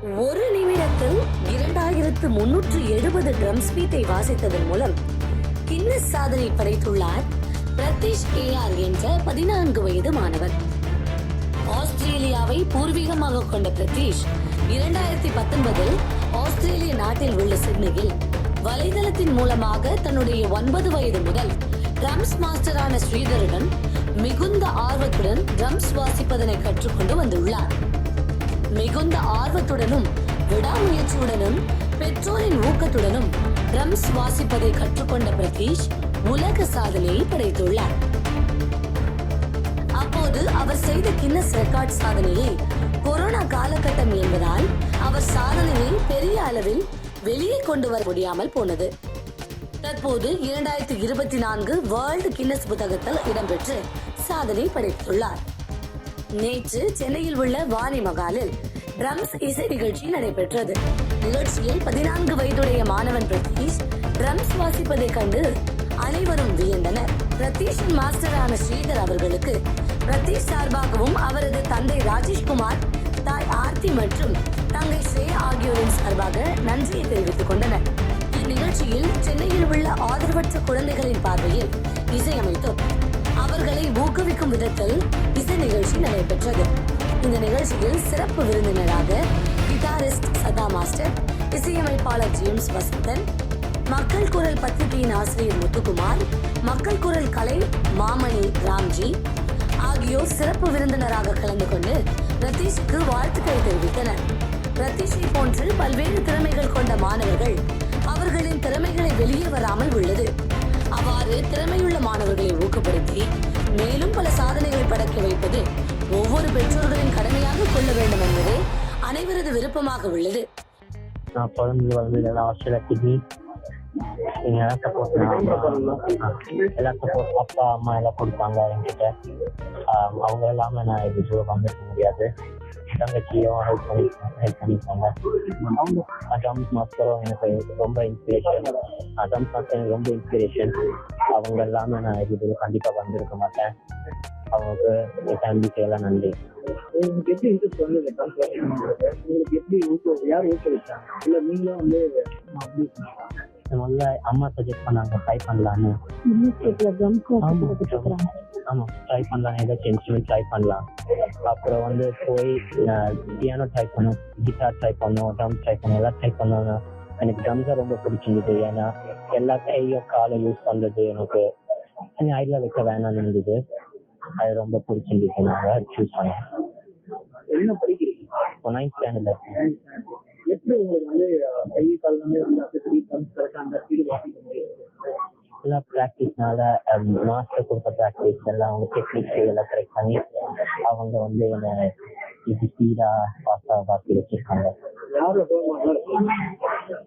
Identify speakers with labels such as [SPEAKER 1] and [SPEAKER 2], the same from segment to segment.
[SPEAKER 1] ஒரு நிமிடத்தில் இரண்டாயிரத்து முன்னூற்று எழுபது ட்ரம் ஸ்பீட்டை வாசித்ததன் மூலம் கின்னஸ் சாதனை படைத்துள்ளார் பிரதீஷ் ஏஆர் என்ற பதினான்கு வயது மாணவர். ஆஸ்திரேலியாவை பூர்வீகமாக கொண்ட பிரதீஷ் இரண்டாயிரத்தி பத்தொன்பதில் ஆஸ்திரேலிய நாட்டில் உள்ள சிட்னியில் வலைதளத்தின் மூலமாக தன்னுடைய ஒன்பது வயது முதல் ட்ரம்ஸ் மாஸ்டரான ஸ்ரீதருடன் மிகுந்த ஆர்வத்துடன் ட்ரம்ஸ் வாசிப்பதனை கற்றுக்கொண்டு வந்துள்ளார். மிகுந்த ஆர்வத்துடனும் விடாமுயற்சியுடனும் பெற்றோரின் ஊக்கத்துடனும் ட்ரம்ஸ் வாசிப்பதை கற்றுக்கொண்ட பிரதீஷ் உலக சாதனையை படைத்துள்ளார். அப்போது அவர் செய்த கின்னஸ் ரெக்கார்ட் சாதனையை கொரோனா காலகட்டம் என்பதால் அவர் சாதனையை பெரிய அளவில் வெளியே கொண்டு வர முடியாமல் போனது. தற்போது இரண்டாயிரத்தி இருபத்தி நான்கு வேர்ல்டு கின்னஸ் புத்தகத்தில் இடம்பெற்று சாதனை படைத்துள்ளார். நேற்று சென்னையில் உள்ள வாணி மகாலில் ட்ரம்ஸ் இசை நிகழ்ச்சி நடைபெற்றது. நிகழ்ச்சியில் பதினான்கு வயதுடைய மாணவன் பிரதீஷ் ட்ரம்ஸ் வாசிப்பதைக் கண்டு அனைவரும் வியந்தனர். பிரதீஷின் மாஸ்டரான ஸ்ரீதர் அவர்களுக்கு பிரதீஷ் சார்பாகவும் அவரது தந்தை ராஜேஷ்குமார் தாய் ஆர்த்தி மற்றும் தங்கை ஸ்ரேயா ஆகியோரின் சார்பாக நன்றியை தெரிவித்துக் கொண்டனர். இந்நிகழ்ச்சியில் சென்னையில் உள்ள ஆதரவற்ற குழந்தைகளின் பார்வையில் இசையமைத்தோர் அவர்களை ஊக்குவிக்கும் விதத்தில் இசை நிகழ்ச்சி நடைபெற்றது. இந்த நிகழ்ச்சியில் சிறப்பு விருந்தினராக கிட்டாரிஸ்ட் சதா மாஸ்டர் இசையமைப்பாளர் ஜேம்ஸ் வசந்தன் மக்கள் குரல் பத்திரிகையின் ஆசிரியர் முத்துக்குமார் மக்கள் குரல் கலை மாமணி ராம்ஜி ஆகியோர் சிறப்பு விருந்தினராக கலந்து கொண்டு ரத்தீஷுக்கு வாழ்த்துக்களை தெரிவித்தனர். ரத்தீஷை போன்று பல்வேறு திறமைகள் கொண்ட மாணவர்கள் அவர்களின் திறமைகளை வெளியே வராமல் உள்ளது. அவ்வாறு திறமையுள்ள மாணவர்களை ஊக்கப்படுத்தி மேலும் பல சாதனைகளை படைக்க வைப்பது ஒவ்வொரு பெற்றோர்களின் கடமையாக கொள்ள வேண்டும் என்பது அனைவரது விருப்பமாக உள்ளது.
[SPEAKER 2] நான் பிறந்து வளர்ந்தது ஆஸ்திரேலியா எல்லாம் சப்போர்ட் எல்லாம் சப்போர்ட் அப்பா அம்மா எல்லாம் கொடுப்பாங்க என்கிட்ட. ஆஹ் அவங்க இல்லாம நான் இது தூரம் முடியாது. தங்கச்சியும் ஹெல்ப் பண்ணி ஹெல்ப் பண்ணிப்பாங்க அட்டாமிக் மாஸ்டரும் எனக்கு ரொம்ப இன்ஸ்பிரேஷன் அட்டாமிக் மாஸ்டர் எனக்கு ரொம்ப இன்ஸ்பிரேஷன் அவங்க எல்லாமே நான் இது கண்டிப்பாக வந்திருக்க மாட்டேன் அவங்களுக்கு என் ஃபேமிலிக்கு எல்லாம் நன்றி
[SPEAKER 3] உங்களுக்கு எப்படி இன்ட்ரெஸ்ட் வந்து இந்த ட்ரான்ஸ்ஃபர் உங்களுக்கு எப்படி ஊக்க யார் ஊக்குவிச்சாங்க இல்லை நீங்களும் வந்து
[SPEAKER 2] முதல்ல அம்மா சஜெஸ்ட் பண்ணாங்க ட்ரை பண்ணலான்னு ஆமா ஆமா ட்ரை பண்ணலாம் ஏதாச்சும் இன்ஸ்ட்ருமெண்ட் ட்ரை பண்ணலாம். அப்புறம் வந்து போய் பியானோ ட்ரை பண்ணோம் கிட்டார் ட்ரை பண்ணோம் ட்ரம் ட்ரை பண்ணோம் எல்லாம் ட்ரை பண்ணாங்க எனக்கு ட்ரம்ஸ் ரொம்ப பிடிச்சிருந்தது. ஏன்னா எல்லா கையும் காலும் யூஸ் பண்றது எனக்கு ஐடியா வைக்க வேணாம்னு இருந்தது. அது ரொம்ப பிடிச்சிருந்துச்சு நான் சூஸ் பண்ணேன்.
[SPEAKER 3] என்ன படிக்கிறீங்க?
[SPEAKER 2] இப்போ நைன்த் ஸ்டாண்டர்ட்ல இருக்கேன்.
[SPEAKER 3] எப்படி உங்களுக்கு வந்து கை கால் வந்து அந்த அப்படி ட்ரான்ஸ் கரெக்டாக அந்த ஸ்பீடு வாசிக்க முடியும்?
[SPEAKER 2] எல்லாம் ப்ராக்டிஸ்னால மாஸ்டர் கொடுத்த ப்ராக்டிஸ் எல்லாம் அவங்க டெக்னிக்ஸ் எல்லாம் கரெக்ட் பண்ணி அவங்க வந்து என்னை இது ஸ்பீடா ஃபாஸ்டா பார்த்து வச்சிருக்காங்க.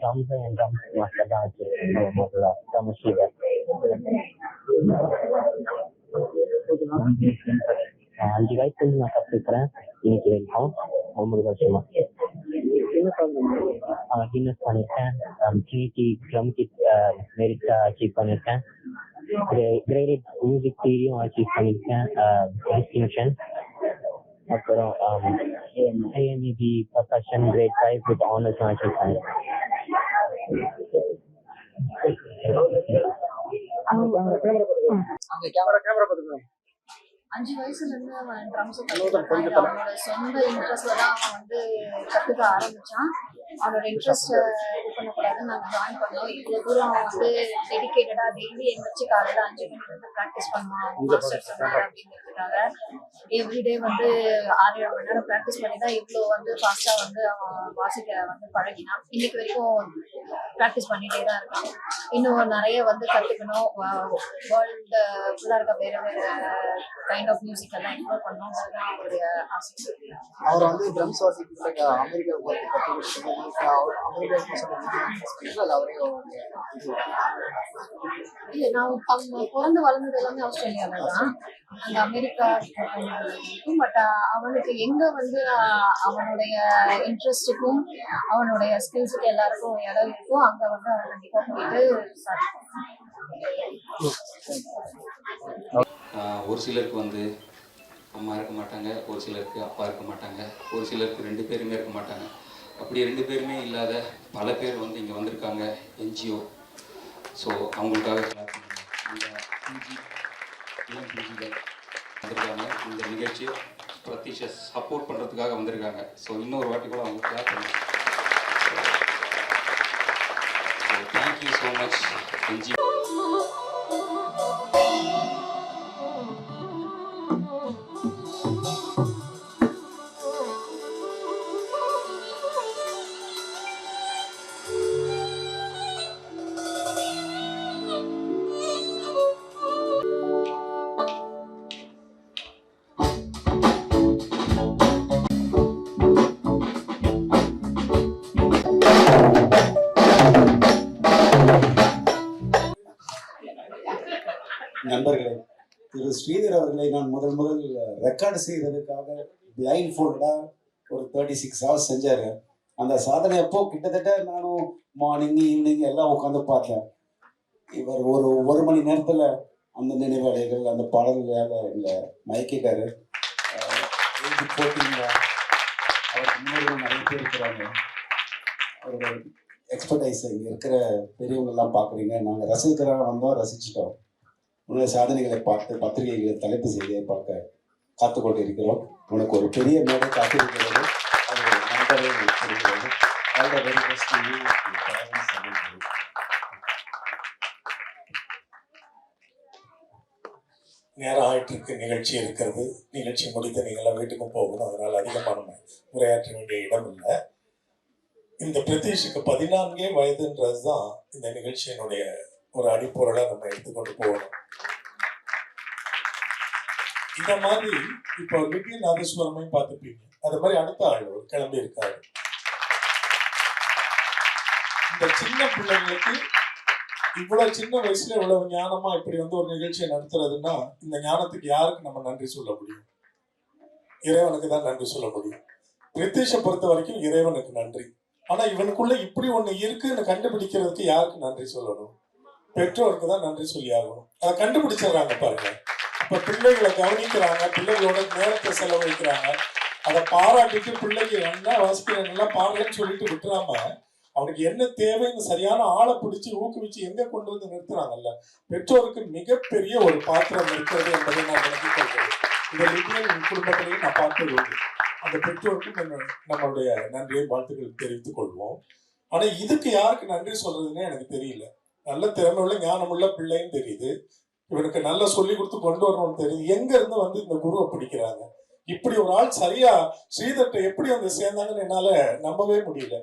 [SPEAKER 2] ட்ரம்ஸ் அண்ட் ட்ரம்ஸ் மாஸ்டர் தான் வச்சிருக்காங்க முதல்ல. ட்ரம் நான் அஞ்சு வயசுல நான் கத்துக்கிறேன். இன்னைக்கு வரைக்கும் ஒன்பது வருஷமா.
[SPEAKER 3] என்ன சாதனை
[SPEAKER 2] அவன் கின்னஸ் பண்ணியிருக்கேன் Trinity drum kit merit achieve பண்ணியிருக்கேன் கிரேட் மியூசிக் தியரியும் அச்சீவ் பண்ணியிருக்கேன் டிஸ்டிங்ஷன் அப்புறம் ANEP percussion grade five with honours achieve பண்ணியிருக்கேன்
[SPEAKER 3] அங்க கேமரா கேமரா பார்த்துக்கோங்க
[SPEAKER 4] அஞ்சு வயசுல இருந்து அவன் ட்ரம்ஸ் அவனோட சொந்த இன்ட்ரெஸ்ட்ல தான் அவன் வந்து கத்துக்க ஆரம்பிச்சான். அவனோட இன்ட்ரெஸ்ட் இது பண்ணக்கூடாதுன்னு நாங்கள் ஜாயின் பண்ணோம். இவ்வளோ தூரம் அவன் வந்து டெடிக்கேட்டடா டெய்லி எந்திரிச்சு காலையில அஞ்சு மணிக்கு வந்து ப்ராக்டிஸ் பண்ணுவான் மாஸ்டர் சொன்னார் அப்படிங்கிறதுக்காக. எவ்ரிடே வந்து ஆறு ஏழு மணி நேரம் ப்ராக்டிஸ் பண்ணி தான் இவ்வளோ வந்து ஃபாஸ்டா வந்து அவன் வாசிக்க வந்து பழகினான். இன்னைக்கு வரைக்கும் ப்ராக்டிஸ் பண்ணிட்டே தான் இருக்கான் இன்னும் நிறைய வந்து கத்துக்கணும். வேர்ல்டு ஃபுல்லாக இருக்க வேற வேற கைண்ட் ஆஃப் மியூசிக் எல்லாம் எக்ஸ்ப்ளோர் பண்ணணுங்கிறது தான் அவருடைய ஆசை
[SPEAKER 3] அவர் வந்து ட்ரம்ஸ் வாசிக்கிறதுக்கு அமெரிக்கா போகிறது அவர் அமெரிக்கா அவரே
[SPEAKER 4] இல்ல நான் அவங்க பிறந்து வளர்ந்தது எல்லாமே ஆஸ்திரேலியால தான். அங்க அமெரிக்கா இருக்கும் பட் அவனுக்கு எங்க வந்து அவனுடைய இன்ட்ரெஸ்ட்டுக்கும் அவனுடைய ஸ்கில்ஸுக்கு எல்லாருக்கும் இடம் இருக்கோ அங்க வந்து கண்டிப்பா போயிட்டு
[SPEAKER 5] ஆஹ் ஒரு சிலருக்கு வந்து அம்மா இருக்க மாட்டாங்க ஒரு சிலருக்கு அப்பா இருக்க மாட்டாங்க ஒரு சிலருக்கு ரெண்டு பேருமே இருக்க மாட்டாங்க. அப்படி ரெண்டு பேருமே இல்லாத பல பேர் வந்து இங்கே வந்திருக்காங்க என்ஜிஓ ஸோ அவங்களுக்காக வந்திருக்காங்க இந்த நிகழ்ச்சியை பிரதீஷை சப்போர்ட் பண்ணுறதுக்காக வந்திருக்காங்க. ஸோ இன்னொரு வாட்டி கூட அவங்க கிளாப் பண்ணுங்க. So thank you so
[SPEAKER 6] much Thiru Sridhar அவர்களை நான் முதல் முதல் ரெக்கார்டு செய்கிறதுக்காக பிளைண்ட் ஃபோல்டாக ஒரு தேர்ட்டி சிக்ஸ் ஹவர்ஸ் செஞ்சார். அந்த சாதனை அப்போ கிட்டத்தட்ட நானும் மார்னிங் ஈவினிங் எல்லாம் உட்காந்து பார்த்தேன். இவர் ஒரு ஒரு மணி நேரத்தில் அந்த நினைவடைகள் அந்த பாடல்களால் எங்களை மயக்கிட்டாரு. அவர் அவருக்கு நிறைய பேர் இருக்கிறாங்க. அவரோட எக்ஸ்பர்டைஸ் இங்கே இருக்கிற பெரியவங்க எல்லாம் பார்க்குறீங்க. நாங்கள் ரசிக்கிறோம் வந்தோம் ரசிச்சிட்டோம். உன்னுடைய சாதனைகளை பார்த்து பத்திரிகைகளை தலைப்பு செய்தியை பார்க்க காத்துக்கொண்டு இருக்கிறோம் உனக்கு ஒரு பெரிய மேடை காத்திருக்கிறது. அது நண்பரை தெரிகிறது All the very best to you,
[SPEAKER 7] நேரம் ஆயிட்டு இருக்கு நிகழ்ச்சி இருக்கிறது. நிகழ்ச்சி முடித்து நீங்களாம் வீட்டுக்கும் போகணும். அதனால் அதிகமான உரையாற்ற வேண்டிய இடம் இல்லை. இந்த பிரதீஷுக்கு பதினான்கே வயதுன்றது தான் இந்த நிகழ்ச்சியினுடைய ஒரு அடிப்பொருளை நம்ம எடுத்துக்கொண்டு போகணும். இந்த மாதிரி இப்போ லிட்டிய நாதஸ்வரமையும் பார்த்துப்பீங்க. அது மாதிரி அடுத்த ஆள் ஒரு கிளம்பி இருக்காரு. இந்த சின்ன பிள்ளைங்களுக்கு இவ்வளவு சின்ன வயசுல இவ்வளவு ஞானமா இப்படி வந்து ஒரு நிகழ்ச்சியை நடத்துறதுன்னா இந்த ஞானத்துக்கு யாருக்கு நம்ம நன்றி சொல்ல முடியும்? இறைவனுக்கு தான் நன்றி சொல்ல முடியும். பிரித்திஷை பொறுத்த வரைக்கும் இறைவனுக்கு நன்றி. ஆனா இவனுக்குள்ள இப்படி ஒண்ணு இருக்குன்னு கண்டுபிடிக்கிறதுக்கு யாருக்கு நன்றி சொல்லணும்? பெற்றோருக்கு தான் நன்றி சொல்லி ஆகணும் அதை கண்டுபிடிச்சிடுறாங்க பாருங்க. இப்ப பிள்ளைகளை கவனிக்கிறாங்க பிள்ளைகளோட நேரத்தை செலவழிக்கிறாங்க. அதை பாராட்டிட்டு பிள்ளைக்கு என்ன வாசிக்கிறேன் நல்லா பாடலன்னு சொல்லிட்டு விட்டுறாம அவனுக்கு என்ன தேவைன்னு சரியான ஆளை பிடிச்சி ஊக்குவிச்சு எங்க கொண்டு வந்து நிறுத்துறாங்கல்ல? பெற்றோருக்கு மிகப்பெரிய ஒரு பாத்திரம் இருக்கிறது என்பதை நான் விளங்கி கொள்கிறேன். இந்த லிபியன் குடும்பத்திலையும் நான் பார்த்து உண்டு அந்த பெற்றோருக்கும் நம்மளுடைய நன்றியை வாழ்த்துக்கள் தெரிவித்துக் கொள்வோம். ஆனா இதுக்கு யாருக்கு நன்றி சொல்றதுன்னே எனக்கு தெரியல. நல்ல திறமையுள்ள ஞானமுள்ள பிள்ளைன்னு தெரியுது. இவனுக்கு நல்லா சொல்லி கொடுத்து கொண்டு வரணும்னு தெரியுது. எங்க இருந்து வந்து இந்த குருவை பிடிக்கிறாங்க? இப்படி ஒரு ஆள் சரியா ஸ்ரீதர்ட்ட எப்படி வந்து சேர்ந்தாங்கன்னு என்னால நம்பவே முடியல.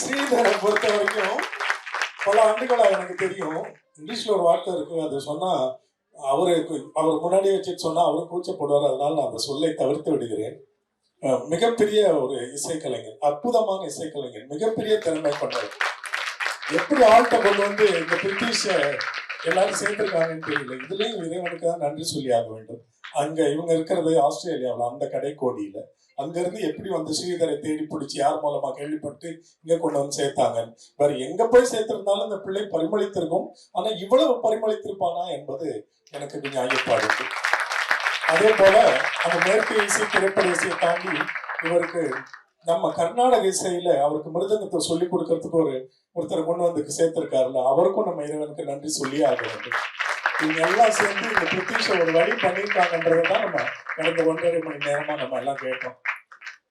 [SPEAKER 7] ஸ்ரீதரை பொறுத்த வரைக்கும் பல ஆண்டுகளா எனக்கு தெரியும். இங்கிலீஷ்ல ஒரு வார்த்தை இருக்கு. அது சொன்னா அவரு அவர் முன்னாடி வச்சுட்டு சொன்னா அவரும் கூச்சப்படுவார். அதனால நான் அந்த சொல்லை தவிர்த்து விடுகிறேன். மிகப்பெரிய ஒரு இசைக்கலைஞர் அற்புதமான இசைக்கலைஞர் மிகப்பெரிய திறமை கொண்டவர். எப்படி ஆழ்த்த கொண்டு வந்து இந்த பிரிட்டிஷ எல்லாரும் சேர்ந்திருக்காங்கன்னு தெரியல. இதுலயும் இறைவனுக்கு தான் நன்றி சொல்லி ஆக வேண்டும். அங்க இவங்க இருக்கிறது ஆஸ்திரேலியாவில் அந்த கடைக்கோடியில அங்க இருந்து எப்படி வந்து ஸ்ரீதரை தேடி பிடிச்சி யார் மூலமா கேள்விப்பட்டு இங்க கொண்டு வந்து சேர்த்தாங்க வேற எங்க போய் சேர்த்திருந்தாலும் இந்த பிள்ளை பரிமளித்திருக்கும். ஆனா இவ்வளவு பரிமளித்திருப்பானா என்பது எனக்கு கொஞ்சம் ஐயப்பாடு அதே போல அந்த மேற்கு இசை திரைப்பட இசையை தாண்டி இவருக்கு நம்ம கர்நாடக இசையில அவருக்கு மிருதங்கத்தை சொல்லி கொடுக்கறதுக்கு ஒரு ஒருத்தர் கொண்டு வந்து சேர்த்திருக்காருல்ல அவருக்கும் நம்ம இறைவனுக்கு நன்றி சொல்லி ஆக வேண்டும். இவங்க எல்லாம் சேர்ந்து இந்த பிரிட்டிஷ ஒரு வழி பண்ணியிருக்காங்கன்றதை தான் நம்ம கடந்த ஒன்றரை மணி நேரமா நம்ம எல்லாம் கேட்டோம்.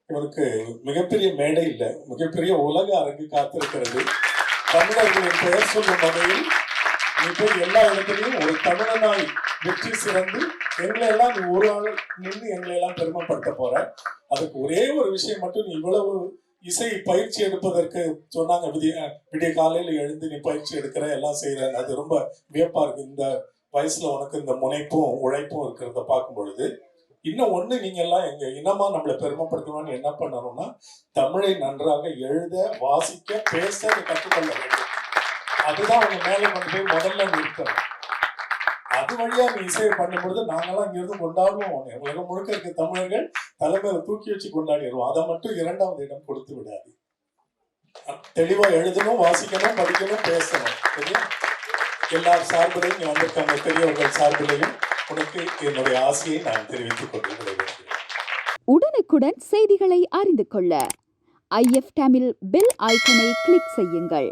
[SPEAKER 7] இவருக்கு மிகப்பெரிய மேடை இல்லை மிகப்பெரிய உலக அரங்கு காத்திருக்கிறது. தமிழர்களின் பெயர் சொல்லும் வகையில் இப்போ எல்லா இடத்துலையும் ஒரு தமிழனாய் வெற்றி சிறந்து எங்களை எல்லாம் நீ ஒரு ஆள் நின்று எங்களை எல்லாம் பெருமைப்படுத்த போற. அதுக்கு ஒரே ஒரு விஷயம் மட்டும் நீ இவ்வளவு இசை பயிற்சி எடுப்பதற்கு சொன்னாங்க விடிய விடிய காலையில எழுந்து நீ பயிற்சி எடுக்கிற எல்லாம் செய்யற அது ரொம்ப வியப்பா இருக்கு. இந்த வயசுல உனக்கு இந்த முனைப்பும் உழைப்பும் இருக்கிறத பார்க்கும் பொழுது இன்னும் ஒண்ணு நீங்க எல்லாம் எங்க இனமா நம்மளை பெருமைப்படுத்தணும்னு என்ன பண்ணணும்னா தமிழை நன்றாக எழுத வாசிக்க பேச கற்றுக்கொள்ள வேண்டும். அதுதான் உங்க மேலே கொண்டு போய் முதல்ல நிறுத்தணும். அது வழியா நீ இசையை பண்ணும்பொழுது நாங்கெல்லாம் இங்கிருந்து கொண்டாடுவோம். உலகம் முழுக்க இருக்க தமிழர்கள் தலைமையில தூக்கி வச்சு கொண்டாடிடுவோம். அதை மட்டும் இரண்டாவது இடம் கொடுத்து விடாது. தெளிவா எழுதணும் வாசிக்கணும் படிக்கணும் பேசணும். சரியா? எல்லார் சார்பிலையும் நீ வந்திருக்காங்க பெரியவர்கள் சார்பிலையும் உனக்கு என்னுடைய ஆசையை நான் தெரிவித்துக் கொண்டு
[SPEAKER 8] உடனுக்குடன் செய்திகளை அறிந்து கொள்ள ஐஎஃப் தமிழ் பெல் ஐக்கனை கிளிக் செய்யுங்கள்.